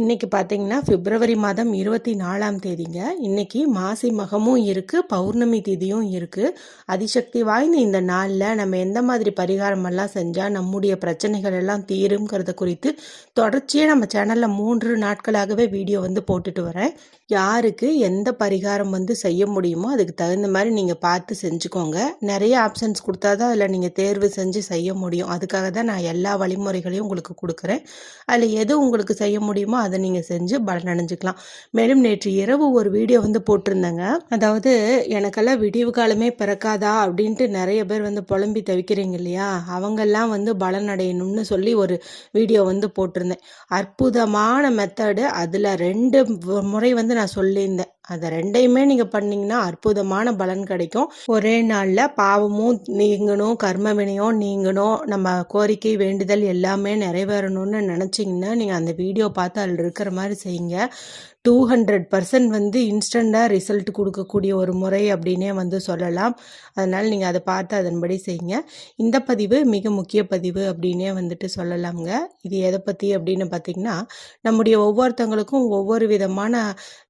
இன்றைக்கி பார்த்தீங்கன்னா பிப்ரவரி மாதம் இருபத்தி நாலாம் தேதிங்க. இன்னைக்கு மாசி மகமும் இருக்குது பௌர்ணமி திதியும் இருக்குது அதிசக்தி வாய்ந்த இந்த நாளில் நம்ம எந்த மாதிரி பரிகாரமெல்லாம் செஞ்சால் நம்முடைய பிரச்சனைகள் எல்லாம் தீருங்கிறத குறித்து தொடர்ச்சியாக நம்ம சேனலில் மூன்று நாட்களாகவே வீடியோ வந்து போட்டுட்டு வரேன். யாருக்கு எந்த பரிகாரம் வந்து செய்ய முடியுமோ அதுக்கு தகுந்த மாதிரி நீங்கள் பார்த்து செஞ்சுக்கோங்க. நிறைய ஆப்ஷன்ஸ் கொடுத்தா தான் அதில் நீங்கள் தேர்வு செஞ்சு செய்ய முடியும். அதுக்காக தான் நான் எல்லா வழிமுறைகளையும் உங்களுக்கு கொடுக்குறேன். அதில் எது உங்களுக்கு செய்ய முடியுமோ அதை நீங்கள் செஞ்சு பலன் அடைஞ்சிக்கலாம். மேலும் நேற்று இரவு ஒரு வீடியோ வந்து போட்டிருந்தேங்க. அதாவது எனக்கெல்லாம் விடிவு காலமே பிறக்காதா? அப்படின்ட்டு நிறைய பேர் வந்து புலம்பி தவிக்கிறீங்க இல்லையா? அவங்கெல்லாம் வந்து பலன் அடையணும்னு சொல்லி ஒரு வீடியோ வந்து போட்டிருந்தேன். அற்புதமான மெத்தடு அதில் ரெண்டு முறை வந்து நான் சொல்லியிருந்தேன். அதை ரெண்டையுமே நீங்கள் பண்ணிங்கன்னா அற்புதமான பலன் கிடைக்கும். ஒரே நாளில் பாவமும் நீங்கணும் கர்ம வினையும் நீங்கணும். நம்ம கோரிக்கை வேண்டுதல் எல்லாமே நிறைவேறணும்னு நினச்சிங்கன்னா நீங்கள் அந்த வீடியோ பார்த்து அதில் இருக்கிற மாதிரி செய்யுங்க. டூ ஹண்ட்ரட் பர்சன்ட் வந்து இன்ஸ்டண்ட்டாக ரிசல்ட் கொடுக்கக்கூடிய ஒரு முறை அப்படின்னே வந்து சொல்லலாம். அதனால் நீங்கள் அதை பார்த்து அதன்படி செய்யுங்க. இந்த பதிவு மிக முக்கிய பதிவு அப்படின்னே வந்துட்டு சொல்லலாம்ங்க. இது எதை பற்றி அப்படின்னு பார்த்தீங்கன்னா நம்முடைய ஒவ்வொருத்தங்களுக்கும் ஒவ்வொரு விதமான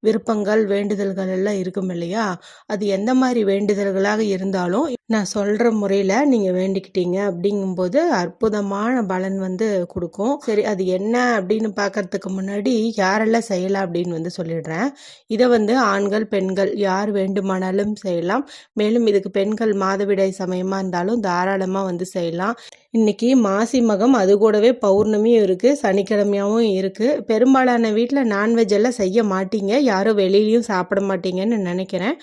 விருப்பங்கள் வேண்டுதல்கள் எல்லாம் இருக்கும் இல்லையா? அது எந்த மாதிரி வேண்டுதல்களாக இருந்தாலும் நான் சொல்கிற முறையில் நீங்கள் வேண்டிக்கிட்டீங்க அப்படிங்கும்போது அற்புதமான பலன் வந்து கொடுக்கும். சரி அது என்ன அப்படின்னு பார்க்கறதுக்கு முன்னாடி யாரெல்லாம் செய்யலாம் அப்படின்னு வந்து சொல்லிடுறேன். இதை வந்து ஆண்கள் பெண்கள் யார் வேண்டுமானாலும் செய்யலாம். மேலும் இதுக்கு பெண்கள் மாதவிடாய் சமயமாக இருந்தாலும் தாராளமாக வந்து செய்யலாம். இன்னைக்கு மாசி மகம் அது கூடவே பௌர்ணமியும் இருக்குது சனிக்கிழமையாகவும் இருக்குது பெரும்பாலான வீட்டில் நான்வெஜ் எல்லாம் செய்ய மாட்டீங்க. யாரும் வெளியிலையும் சாப்பிட மாட்டீங்கன்னு நினைக்கிறேன்.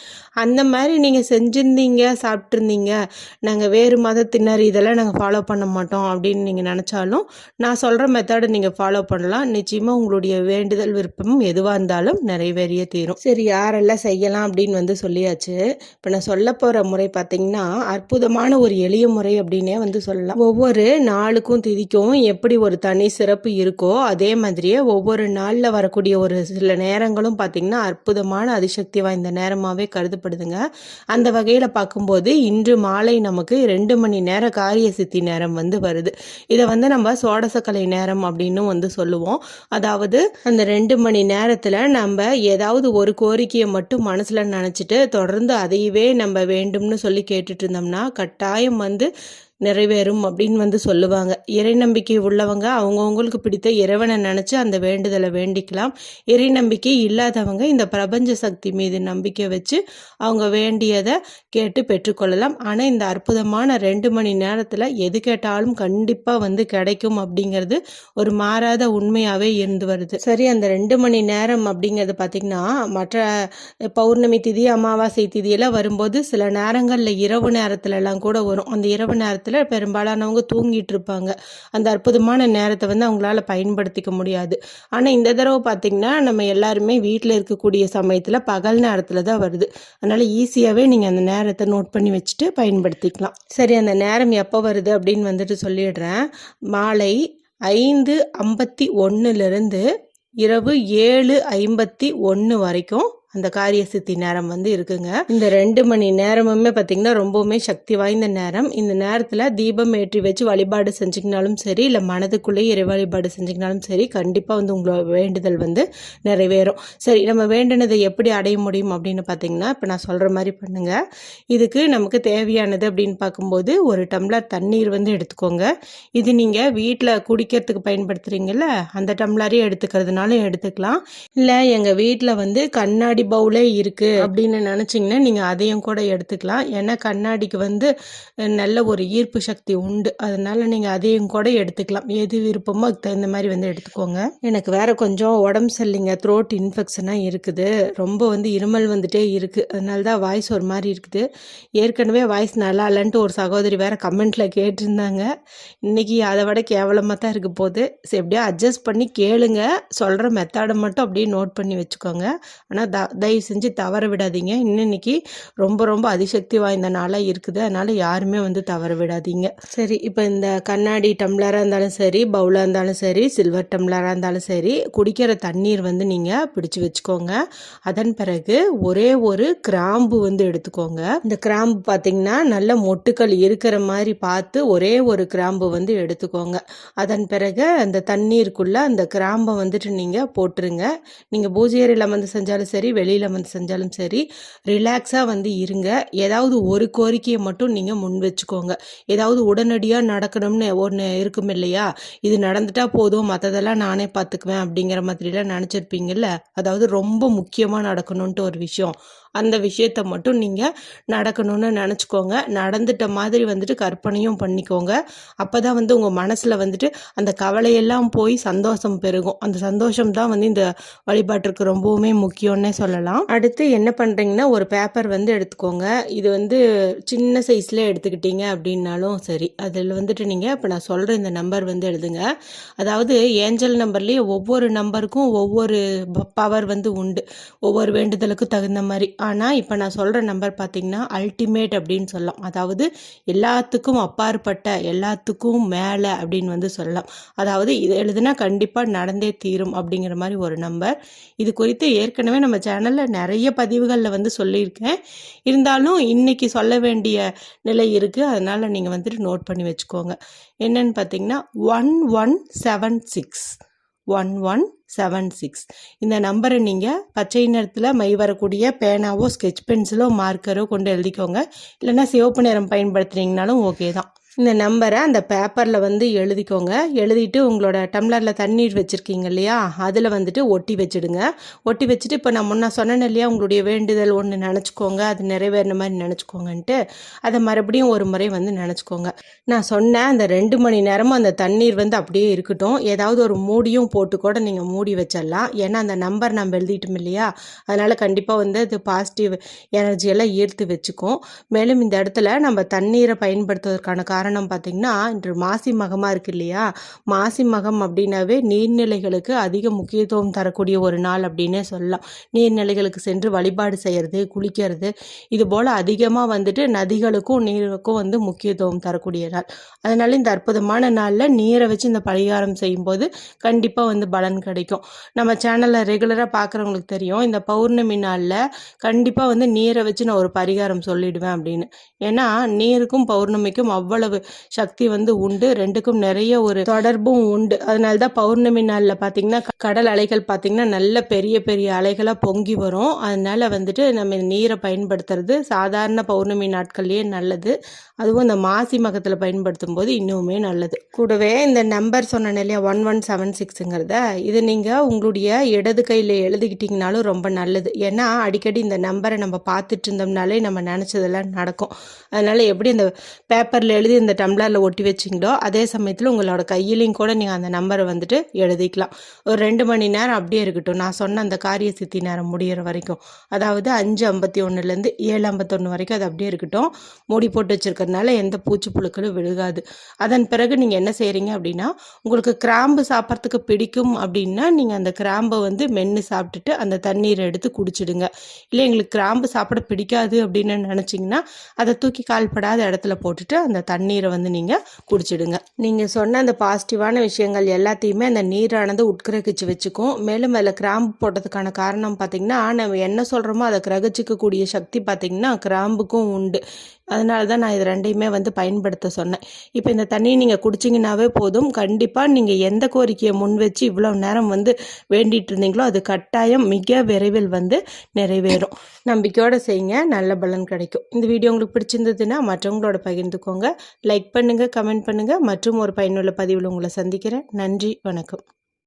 அந்த மாதிரி நீங்கள் செஞ்சுருந்தீங்க சாப்பிட்ருந்தீங்க நாங்கள் வேறு மதத்தினர் இதெல்லாம் நாங்கள் ஃபாலோ பண்ண மாட்டோம் அப்படின்னு நீங்கள் நினச்சாலும் நான் சொல்கிற மெத்தடை நீங்கள் ஃபாலோ பண்ணலாம். நிச்சயமாக உங்களுடைய வேண்டுதல் விருப்பமும் எதுவாக இருந்தாலும் நிறைவேறிய தீரும். சரி யாரெல்லாம் செய்யலாம் அப்படின்னு வந்து சொல்லியாச்சு. இப்போ நான் சொல்ல போகிற முறை பார்த்தீங்கன்னா அற்புதமான ஒரு எளிய முறை அப்படின்னே வந்து சொல்லலாம். ஒவ்வொரு நாளுக்கும் திதிக்கும் எப்படி ஒரு தனி சிறப்பு இருக்கோ அதே மாதிரியே ஒவ்வொரு நாளில் வரக்கூடிய ஒரு சில நேரங்களும் பார்த்திங்கன்னா அற்புதமான அதிசக்தி வாய்ந்த நேரமாகவே கருதப்படுதுங்க. அந்த வகையில் பார்க்கும்போது இன்று மாலை நமக்கு ரெண்டு மணி நேர காரிய சித்தி நேரம் வந்து வருது. இதை வந்து நம்ம சோடசக்கலை நேரம் அப்படின்னு வந்து சொல்லுவோம். அதாவது அந்த ரெண்டு மணி நேரத்தில் நம்ம ஏதாவது ஒரு கோரிக்கையை மட்டும் மனசில் நினச்சிட்டு தொடர்ந்து அதையவே நம்ம வேண்டும்னு சொல்லி கேட்டுட்டு இருந்தோம்னா கட்டாயம் வந்து நிறைவேறும் அப்படின்னு வந்து சொல்லுவாங்க. இறை நம்பிக்கை உள்ளவங்க அவங்கவுங்களுக்கு பிடித்த இறைவனை நினச்சி அந்த வேண்டுதலை வேண்டிக்கலாம். இறை நம்பிக்கை இல்லாதவங்க இந்த பிரபஞ்ச சக்தி மீது நம்பிக்கை வச்சு அவங்க வேண்டியதை கேட்டு பெற்றுக்கொள்ளலாம். ஆனால் இந்த அற்புதமான ரெண்டு மணி நேரத்தில் எது கேட்டாலும் கண்டிப்பாக வந்து கிடைக்கும் அப்படிங்கிறது ஒரு மாறாத உண்மையாகவே இருந்து வருது. சரி அந்த ரெண்டு மணி நேரம் அப்படிங்கிறது பார்த்திங்கன்னா மற்ற பௌர்ணமி திதி அமாவாசை திதியெல்லாம் வரும்போது சில நேரங்களில் இரவு நேரத்துலலாம் கூட வரும். அந்த இரவு நேரத்தில் பெரும்பாலானவங்க தூங்கிட்டு இருப்பாங்க அந்த அற்புதமான நேரத்தை வந்து அவங்களால பயன்படுத்திக்க முடியாது. ஆனால் இந்த தடவை பார்த்திங்கன்னா நம்ம எல்லாருமே வீட்டில் இருக்கக்கூடிய சமயத்தில் பகல் நேரத்தில் தான் வருது. அதனால் ஈஸியாகவே நீங்கள் அந்த நேரத்தை நோட் பண்ணி வச்சுட்டு பயன்படுத்திக்கலாம். சரி அந்த நேரம் எப்போ வருது அப்படின்னு வந்துட்டு சொல்லிடுறேன். மாலை ஐந்து ஐம்பத்தி ஒன்றுலேருந்து இரவு ஏழு ஐம்பத்தி ஒன்று வரைக்கும் அந்த காரிய சித்தி நேரம் வந்து இருக்குங்க. இந்த ரெண்டு மணி நேரமுமே பார்த்தீங்கன்னா ரொம்பவுமே சக்தி வாய்ந்த நேரம். இந்த நேரத்தில் தீபம் ஏற்றி வச்சு வழிபாடு செஞ்சுக்கினாலும் சரி இல்லை மனதுக்குள்ளே இறை வழிபாடு செஞ்சுக்கினாலும் சரி கண்டிப்பாக வந்து உங்களோட வேண்டுதல் வந்து நிறைவேறும். சரி நம்ம வேண்டினதை எப்படி அடைய முடியும் அப்படின்னு பார்த்தீங்கன்னா இப்போ நான் சொல்கிற மாதிரி பண்ணுங்கள் இதுக்கு நமக்கு தேவையானது அப்படின்னு பார்க்கும்போது ஒரு டம்ளர் தண்ணீர் வந்து எடுத்துக்கோங்க. இது நீங்கள் வீட்டில் குடிக்கிறதுக்கு பயன்படுத்துகிறீங்கள அந்த டம்ளரையும் எடுத்துக்கிறதுனாலும் எடுத்துக்கலாம். இல்லை எங்கள் வீட்டில் வந்து கண்ணாடி கண்ணாடி பவுலே இருக்குது அப்படின்னு நினச்சிங்கன்னா நீங்கள் அதையும் கூட எடுத்துக்கலாம். ஏன்னா கண்ணாடிக்கு வந்து நல்ல ஒரு ஈர்ப்பு சக்தி உண்டு. அதனால் நீங்கள் அதையும் கூட எடுத்துக்கலாம். எது விருப்பமோ அதுக்கு தகுந்த மாதிரி வந்து எடுத்துக்கோங்க. எனக்கு வேறு கொஞ்சம் உடம்பு சரியில்லைங்க. த்ரோட் இன்ஃபெக்ஷனாக இருக்குது. ரொம்ப வந்து இருமல் வந்துட்டே இருக்குது அதனால தான் வாய்ஸ் ஒரு மாதிரி இருக்குது. ஏற்கனவே வாய்ஸ் நல்லா இல்லைன்ட்டு ஒரு சகோதரி வேறு கமெண்ட்டில் கேட்டிருந்தாங்க. இன்றைக்கி அதை விட கேவலமாக தான் இருக்க போகுது. சரி எப்படியோ அட்ஜஸ்ட் பண்ணி கேளுங்க. சொல்கிற மெத்தடை மட்டும் அப்படியே நோட் பண்ணி வச்சுக்கோங்க. ஆனால் த தயவு செஞ்சு தவற விடாதீங்க. இன்னைக்கு ரொம்ப ரொம்ப அதிசக்தி வாய்ந்த நாளாக இருக்குது. அதனால் யாருமே வந்து தவற விடாதீங்க. சரி இப்போ இந்த கண்ணாடி டம்ளராக இருந்தாலும் சரி பவுலாக இருந்தாலும் சரி சில்வர் டம்ளராக இருந்தாலும் சரி குடிக்கிற தண்ணீர் வந்து நீங்கள் பிடிச்சி வச்சுக்கோங்க. அதன் பிறகு ஒரே ஒரு கிராம்பு வந்து எடுத்துக்கோங்க. இந்த கிராம்பு பார்த்தீங்கன்னா நல்ல மொட்டுக்கள் இருக்கிற மாதிரி பார்த்து ஒரே ஒரு கிராம்பு வந்து எடுத்துக்கோங்க. அதன் பிறகு அந்த தண்ணீருக்குள்ளே அந்த கிராம்பை வந்துட்டு நீங்கள் போட்டுருங்க. நீங்கள் பூஜை அறையில் வந்து செஞ்சாலும் சரி வெளியில் வந்து செஞ்சாலும் சரி ரிலாக்ஸாக வந்து இருங்க. ஏதாவது ஒரு கோரிக்கையை மட்டும் நீங்கள் முன் வச்சுக்கோங்க. ஏதாவது உடனடியாக நடக்கணும்னு ஒன்று இருக்கும் இல்லையா? இது நடந்துட்டா போதும் மற்றதெல்லாம் நானே பார்த்துக்குவேன் அப்படிங்கிற மாதிரிலாம் நினச்சிருப்பீங்கல்ல? அதாவது ரொம்ப முக்கியமாக நடக்கணுன்ட்டு ஒரு விஷயம். அந்த விஷயத்த மட்டும் நீங்கள் நடக்கணும்னு நினச்சிக்கோங்க. நடந்துட்ட மாதிரி வந்துட்டு கற்பனையும் பண்ணிக்கோங்க. அப்போ தான் வந்து உங்கள் மனசில் வந்துட்டு அந்த கவலையெல்லாம் போய் சந்தோஷம் பெருகும். அந்த சந்தோஷம் தான் வந்து இந்த வழிபாட்டிற்கு ரொம்பவுமே முக்கியம்னே சொல்லலாம். அடுத்து என்ன பண்ணுறீங்கன்னா ஒரு பேப்பர் வந்து எடுத்துக்கோங்க. இது வந்து சின்ன சைஸில் எடுத்துக்கிட்டீங்க அப்படின்னாலும் சரி. அதில் வந்துட்டு நீங்கள் இப்போ நான் சொல்கிற இந்த நம்பர் வந்து எழுதுங்க. அதாவது ஏஞ்சல் நம்பர்லேயே ஒவ்வொரு நம்பருக்கும் ஒவ்வொரு பவர் வந்து உண்டு. ஒவ்வொரு வேண்டுதலுக்கும் தகுந்த மாதிரி. ஆனால் இப்போ நான் சொல்கிற நம்பர் பார்த்தீங்கன்னா அல்டிமேட் அப்படின்னு சொல்லலாம். அதாவது எல்லாத்துக்கும் அப்பாற்பட்ட எல்லாத்துக்கும் மேலே அப்படின்னு வந்து சொல்லலாம். அதாவது இது எழுதுனா கண்டிப்பாக நடந்தே தீரும் அப்படிங்கிற மாதிரி ஒரு நம்பர் இது குறித்து ஏற்கனவே நம்ம சேனலில் நிறைய பதிவுகளில் வந்து சொல்லியிருக்கேன். இருந்தாலும் இன்றைக்கி சொல்ல வேண்டிய நிலை இருக்குது அதனால் நீங்கள் வந்துட்டு நோட் பண்ணி வச்சுக்கோங்க. என்னென்னு பார்த்தீங்கன்னா one one seven six one one seven six இந்த நம்பரை நீங்கள் பச்சை நிறத்தில் மை வரக்கூடிய பேனாவோ ஸ்கெச் பென்சிலோ மார்க்கரோ கொண்டு எழுதிக்கோங்க. இல்லைன்னா சிவப்பு நிறம் பயன்படுத்துனீங்கனாலும் ஓகே தான். இந்த நம்பரை அந்த பேப்பரில் வந்து எழுதிக்கோங்க. எழுதிட்டு உங்களோட டம்ளரில் தண்ணீர் வச்சுருக்கீங்க இல்லையா? அதில் வந்துட்டு ஒட்டி வச்சுடுங்க. ஒட்டி வச்சுட்டு இப்போ நான் முன்ன சொன்னேன் இல்லையா? உங்களுடைய வேண்டுதல் ஒன்று நினச்சிக்கோங்க. அது நிறைவேறின மாதிரி நினச்சிக்கோங்கன்ட்டு. அதை மறுபடியும் ஒரு முறை வந்து நினச்சிக்கோங்க. நான் சொன்னேன் அந்த ரெண்டு மணி நேரமும் அந்த தண்ணீர் வந்து அப்படியே இருக்கட்டும். ஏதாவது ஒரு மூடியும் போட்டு கூட நீங்கள் மூடி வச்சிடலாம். ஏன்னா அந்த நம்பர் நம்ம எழுதிட்டோம் இல்லையா? அதனால் கண்டிப்பாக வந்து அது பாசிட்டிவ் எனர்ஜியெல்லாம் ஈர்த்து வச்சுக்கும். மேலும் இந்த இடத்துல நம்ம தண்ணீரை பயன்படுத்துவதற்கான காரணம் காரணம் பார்த்திங்கன்னா இன்று மாசி மகமாக இருக்கு இல்லையா? மாசி மகம் அப்படின்னாவே நீர்நிலைகளுக்கு அதிக முக்கியத்துவம் தரக்கூடிய ஒரு நாள் அப்படின்னே சொல்லலாம். நீர்நிலைகளுக்கு சென்று வழிபாடு செய்கிறது குளிக்கிறது இது போல் அதிகமாக வந்துட்டு நதிகளுக்கும் நீருக்கும் வந்து முக்கியத்துவம் தரக்கூடிய நாள். அதனால இந்த அற்புதமான நாளில் நீரை வச்சு இந்த பரிகாரம் செய்யும்போது கண்டிப்பாக வந்து பலன் கிடைக்கும். நம்ம சேனலில் ரெகுலராக பார்க்குறவங்களுக்கு தெரியும் இந்த பௌர்ணமி நாளில் கண்டிப்பாக வந்து நீரை வச்சு நான் ஒரு பரிகாரம் சொல்லிடுவேன் அப்படின்னு. ஏன்னா நீருக்கும் பௌர்ணமிக்கும் அவ்வளவு சக்தி வந்து உண்டு. ரெண்டுக்கும் நிறைய ஒரு தொடர்பும் உண்டு. அதனால தான் பௌர்ணமி நாளில் பார்த்தீங்கன்னா கடல் அலைகள் பார்த்தீங்கன்னா நல்ல பெரிய பெரிய அலைகளாக பொங்கி வரும். அதனால வந்துட்டு நம்ம நீரை பயன்படுத்துறது சாதாரண பௌர்ணமி நாட்கள்லேயே நல்லது. அதுவும் இந்த மாசி மகத்தில் பயன்படுத்தும் போது இன்னுமே நல்லது. கூடவே இந்த நம்பர் சொன்ன இல்லையா ஒன் ஒன் செவன் சிக்ஸுங்கிறத இது நீங்கள் உங்களுடைய இடது கையில் எழுதிக்கிட்டிங்கனாலும் ரொம்ப நல்லது. ஏன்னா அடிக்கடி இந்த நம்பரை நம்ம பார்த்துட்டு இருந்தோம்னாலே நம்ம நினச்சதெல்லாம் நடக்கும். அதனால் எப்படி அந்த பேப்பரில் எழுதி இந்த டம்ளரில் ஒட்டி வச்சிங்களோ அதே சமயத்தில் உங்களோட கையிலையும் கூட நீங்கள் அந்த நம்பரை வந்துட்டு எழுதிக்கலாம். ஒரு ரெண்டு மணி நேரம் அப்படியே இருக்கட்டும். நான் சொன்ன அந்த காரிய சித்தி நேரம் முடிகிற வரைக்கும். அதாவது அஞ்சு ஐம்பத்தி ஒன்றுலேருந்து ஏழு ஐம்பத்தொன்று வரைக்கும் அது அப்படியே இருக்கட்டும். மூடி போட்டு வச்சுருக்கிறதுனால எந்த பூச்சி புழுக்களும் விழுகாது. அதன் பிறகு நீங்கள் என்ன செய்கிறீங்க அப்படின்னா உங்களுக்கு கிராம்பு சாப்பிட்றதுக்கு பிடிக்கும் அப்படின்னா நீங்கள் அந்த கிராம்பை வந்து மென்று சாப்பிட்டுட்டு அந்த தண்ணீரை எடுத்து குடிச்சிடுங்க. இல்லை எங்களுக்கு கிராம்பு சாப்பிட பிடிக்காது அப்படின்னு நினச்சிங்கன்னா அதை தூக்கி கால்படாத இடத்துல போட்டுட்டு அந்த தண்ணி தண்ணீரை வந்து நீங்கள் குடிச்சிடுங்க. நீங்கள் சொன்ன அந்த பாசிட்டிவான விஷயங்கள் எல்லாத்தையுமே அந்த நீரானது உட்கிரகிச்சு வச்சுக்கும். மேலும் அதில் கிராம்பு போட்டதுக்கான காரணம் பார்த்திங்கன்னா நம்ம என்ன சொல்கிறோமோ அதை கிரகிச்சிக்கக்கூடிய சக்தி பார்த்திங்கன்னா கிராம்புக்கும் உண்டு. அதனால தான் நான் இது ரெண்டையுமே வந்து பயன்படுத்த சொன்னேன். இப்போ இந்த தண்ணியை நீங்கள் குடிச்சிங்கனாவே போதும். கண்டிப்பாக நீங்கள் எந்த கோரிக்கையை முன் வச்சு இவ்வளோ நேரம் வந்து வேண்டிகிட்டு இருந்தீங்களோ அது கட்டாயம் மிக விரைவில் வந்து நிறைவேறும். நம்பிக்கையோடு செய்யுங்க. நல்ல பலன் கிடைக்கும். இந்த வீடியோ உங்களுக்கு பிடிச்சிருந்ததுன்னா மற்றவங்களோட பகிர்ந்துக்கோங்க. லைக் பண்ணுங்கள் கமெண்ட் பண்ணுங்கள் மற்றும் ஒரு பயனுள்ள பதிவில் உங்களை சந்திக்கிறேன். நன்றி வணக்கம்.